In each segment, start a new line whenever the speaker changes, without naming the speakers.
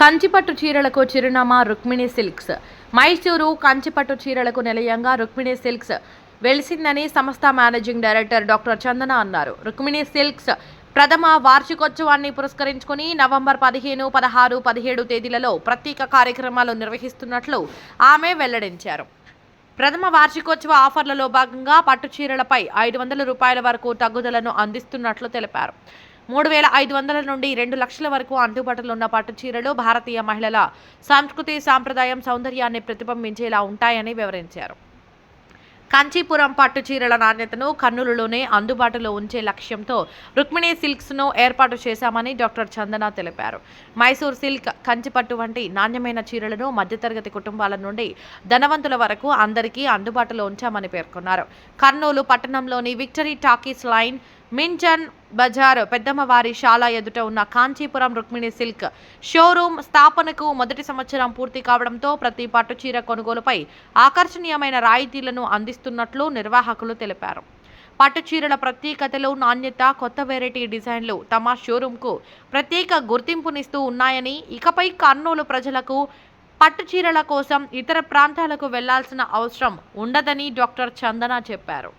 కంచిపట్టు చీరలకు చిరునామా రుక్మిణి సిల్క్స్. మైసూరు కంచిపట్టు చీరలకు నిలయంగా రుక్మిణి సిల్క్స్. వెలిసిందని సంస్థ మేనేజింగ్ డైరెక్టర్ డాక్టర్ చందన అన్నారు. రుక్మిణి సిల్క్స్ ప్రథమ వార్షికోత్సవాన్ని పురస్కరించుకుని నవంబర్ పదిహేను పదహారు పదిహేడు తేదీలలో ప్రత్యేక కార్యక్రమాలు నిర్వహిస్తున్నట్లు ఆమె వెల్లడించారు. ప్రథమ వార్షికోత్సవ ఆఫర్లలో భాగంగా పట్టు చీరలపై ఐదు వందల రూపాయల వరకు తగ్గుదలను అందిస్తున్నట్లు తెలిపారు. మూడు వేల ఐదు వందల నుండి రెండు లక్షల వరకు అందుబాటులో ఉన్న పట్టు చీరలు భారతీయ మహిళల సంస్కృతి సాంప్రదాయం సౌందర్యాన్ని ప్రతిబింబించేలా ఉంటాయని వివరించారు. కాంచీపురం పట్టు చీరల నాణ్యతను కర్నూలులోనే అందుబాటులో ఉంచే లక్ష్యంతో రుక్మిణి సిల్క్స్ను ఏర్పాటు చేశామని డాక్టర్ చందన తెలిపారు. మైసూర్ సిల్క్ కంచిపట్టు వంటి నాణ్యమైన చీరలను మధ్యతరగతి కుటుంబాల నుండి ధనవంతుల వరకు అందరికీ అందుబాటులో ఉంచామని పేర్కొన్నారు. కర్నూలు పట్టణంలోని విక్టరీ టాకీస్ లైన్ మించన్ బజార్ పెద్దమ్మవారి శాల ఎదుట ఉన్న కాంచీపురం రుక్మిణి సిల్క్ షోరూమ్ స్థాపనకు మొదటి సంవత్సరం పూర్తి కావడంతో ప్రతి పట్టు చీర కొనుగోలుపై ఆకర్షణీయమైన రాయితీలను అందిస్తున్నట్లు నిర్వాహకులు తెలిపారు. పట్టు చీరల ప్రత్యేకతలు నాణ్యత కొత్త వెరైటీ డిజైన్లు తమ షోరూంకు ప్రత్యేక గుర్తింపునిస్తూ ఉన్నాయని ఇకపై కర్నూలు ప్రజలకు పట్టు చీరల కోసం ఇతర ప్రాంతాలకు వెళ్ళాల్సిన అవసరం ఉండదని డాక్టర్ చందన చెప్పారు.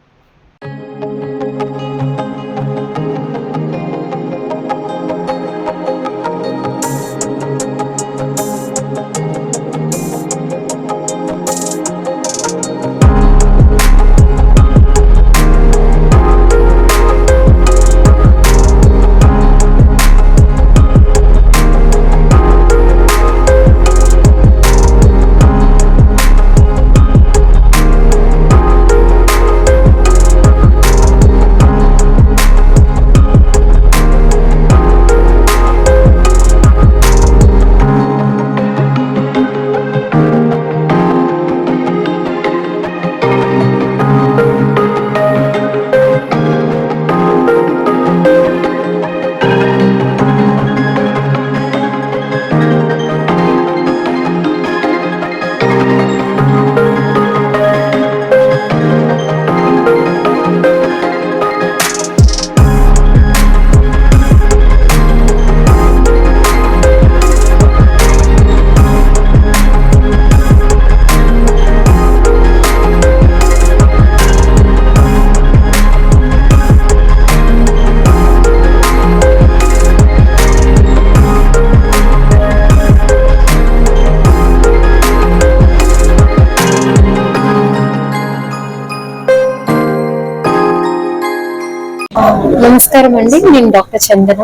నమస్కారం అండి. నేను డాక్టర్ చందన.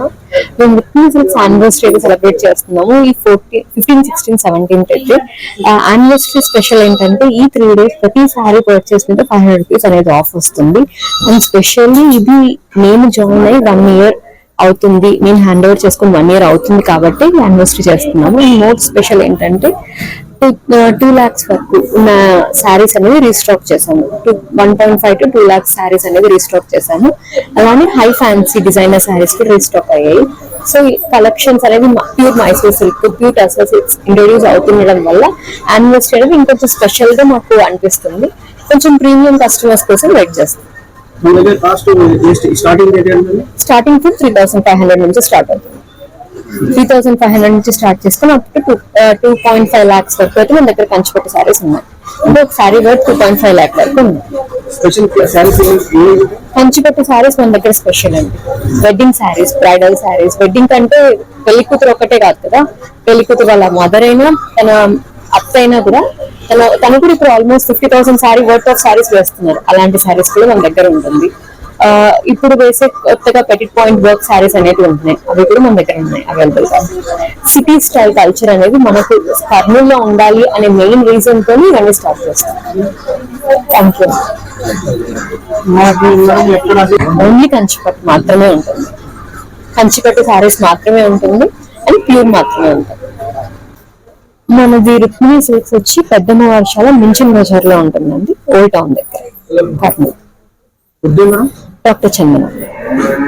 మేము రుక్మిణి సిల్క్స్ యానివర్సరీ సెలబ్రేట్ చేస్తున్నాము. ఈ ఫోర్టీన్ ఫిఫ్టీన్ సిక్స్టీన్ సెవెంటీన్ అయితే యానివర్సరీ స్పెషల్ ఏంటంటే ఈ త్రీ డేస్ ప్రతి సారీ పర్చేస్ మీద ఫైవ్ హండ్రెడ్ రూపీస్ అనేది ఆఫ్ వస్తుంది. అండ్ స్పెషల్లీ ఇది నేను జాయిన్ అయ్యి వన్ ఇయర్ అవుతుంది. నేను హ్యాండ్ ఓవర్ చేసుకుని వన్ ఇయర్ అవుతుంది కాబట్టి యానివర్సరీ చేస్తున్నాము. ఈ మోస్ట్ స్పెషల్ ఏంటంటే టూ లాక్స్ వరకు ఉన్న శారీస్ అనేది రీస్టాక్ చేశాము. Two one point five to two lakhs saris అనేది రీస్టాక్ చేశాము. అలానే హై ఫ్యాన్సీ డిజైనర్ శారీస్ కూడా రీస్టాక్ అయ్యాయి. సో ఈ కలెక్షన్స్ అనేది pure Mysore silk pure tussar silks introduce అవుతుండడం వల్ల యానివర్సరీ అనేది ఇంకొంచెం స్పెషల్గా మాకు అనిపిస్తుంది. కొంచెం ప్రీమియం కస్టమర్స్ కోసం వెయిట్ చేస్తాం.
Starting
to three thousand five hundred నుంచి స్టార్ట్ అవుతుంది. త్రీ థౌసండ్ ఫైవ్ హండ్రెడ్ నుంచి స్టార్ట్ చేసుకుని up to two point five lakhs వరకు అయితే మన దగ్గర కంచిపట్టు సారీస్ ఉన్నాయి. అంటే ఒక sari worth two point five lakh వరకు ఉంది.
స్పెషల్ శారీస్
మన దగ్గర స్పెషల్ అండి. Wedding saris bridal saris wedding కంటే పెళ్ళి కూతురు ఒక్కటే కాదు కదా? పెళ్ళి కూతురు వాళ్ళ మదర్ అయినా తన అత్త అయినా కూడా తన తను కూడా ఇప్పుడు almost fifty thousand sari worth of saris వేస్తున్నారు. అలాంటి సారీస్ కూడా మన దగ్గర ఉంటుంది. ఇప్పుడు వేసే కొత్తగా పెటిట్ పాయింట్ వర్క్ సారీస్ అనేవి ఉంటున్నాయి. అవి కూడా మన దగ్గర ఉన్నాయి అవైలబుల్గా. సిటీ స్టైల్ కల్చర్ అనేది మనకు కర్నూలులో ఉండాలి అనే మెయిన్ రీజన్తో ఇవన్నీ స్టార్ట్ చేస్తాం. థ్యాంక్ యూ ఓన్లీ కంచిపట్టు మాత్రమే ఉంటుంది. కంచిపట్టు సారీస్ మాత్రమే ఉంటుంది. అండ్ ప్యూర్ మాత్రమే ఉంటుంది. మనది రుక్మిణి సిల్క్స్ వచ్చి పెద్దమ్మ వర్షాల మించిన బజార్లో ఉంటుందండి. ఓల్డ్ టౌన్ దగ్గర కర్నూలు. डॉक्टर चंदन।